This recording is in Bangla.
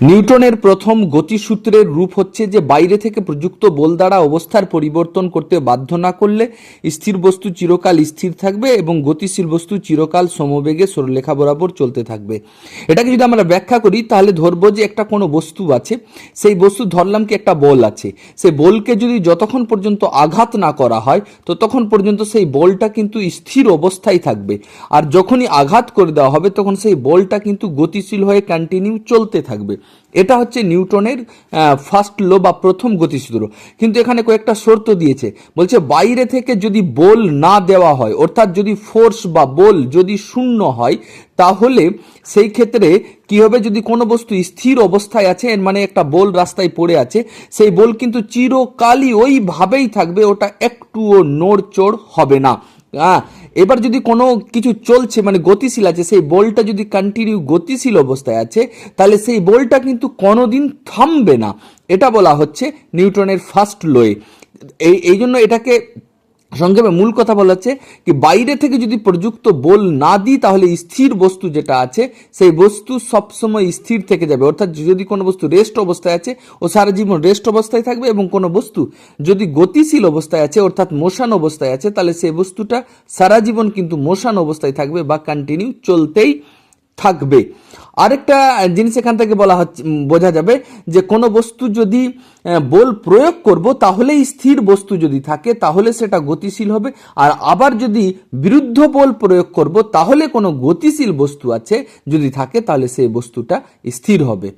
নিউটনের প্রথম গতিসূত্রের রূপ হচ্ছে যে বাইরে থেকে প্রযুক্ত বল দ্বারা অবস্থার পরিবর্তন করতে বাধ্য না করলে স্থির বস্তু চিরকাল স্থির থাকবে এবং গতিশীল বস্তু চিরকাল সমবেগে সরলরেখা বরাবর চলতে থাকবে। এটাকে যদি আমরা ব্যাখ্যা করি, তাহলে ধরবো যে একটা কোনো বস্তু আছে, সেই বস্তু ধরলাম কি একটা বল আছে। সেই বলকে যদি যতক্ষণ পর্যন্ত আঘাত না করা হয়, ততক্ষণ পর্যন্ত সেই বলটা কিন্তু স্থির অবস্থায় থাকবে। আর যখনই আঘাত করে দেওয়া হবে, তখন সেই বলটা কিন্তু গতিশীল হয়ে কন্টিনিউ চলতে থাকবে। এটা হচ্ছে নিউটনের ফার্স্ট লো বা প্রথম গতিসূত্র। কিন্তু এখানে কয়েকটা শর্ত দিয়েছে। বলছে, বাইরে থেকে যদি বল না দেওয়া হয়, অর্থাৎ যদি ফোর্স বা বল যদি শূন্য হয়, তাহলে সেই ক্ষেত্রে কি হবে? যদি কোনো বস্তু স্থির অবস্থায় আছে, এর মানে একটা বল রাস্তায় পড়ে আছে, সেই বল কিন্তু চিরকালই ওইভাবেই থাকবে, ওটা একটুও নড়চড় হবে না। হ্যাঁ এবার যদি কোনো কিছু চলছে মানে গতিশীল আছে, সেই বলটা যদি কন্টিনিউ গতিশীল অবস্থায় আছে, তাহলে সেই বলটা কিন্তু কোনোদিন থামবে না। এটা বলা হচ্ছে নিউটনের ফার্স্ট লোয়ে এই এই জন্য এটাকে সংক্ষেপে মূল কথা বলা হচ্ছে কি, বাইরে থেকে যদি প্রযুক্ত বল না দিই, তাহলে স্থির বস্তু যেটা আছে, সেই বস্তু সবসময় স্থির থেকে যাবে। অর্থাৎ যদি কোনো বস্তু রেস্ট অবস্থায় আছে, ও সারা জীবন রেস্ট অবস্থায় থাকবে এবং কোনো বস্তু যদি গতিশীল অবস্থায় আছে, অর্থাৎ মোশান অবস্থায় আছে, তাহলে সেই বস্তুটা সারা জীবন কিন্তু মোশান অবস্থায় থাকবে বা কন্টিনিউ চলতেই থাকবে। আরেকটা জিনিস এখান থেকে বলা হচ্ছে বোঝা যাবে যে কোনো বস্তু যদি বল প্রয়োগ করব তাহলে স্থির বস্তু যদি থাকে, তাহলে সেটা গতিশীল হবে। আর আবার যদি বিরুদ্ধ বল প্রয়োগ করব, তাহলে কোনো গতিশীল বস্তু আছে, যদি থাকে, তাহলে সেই বস্তুটা স্থির হবে।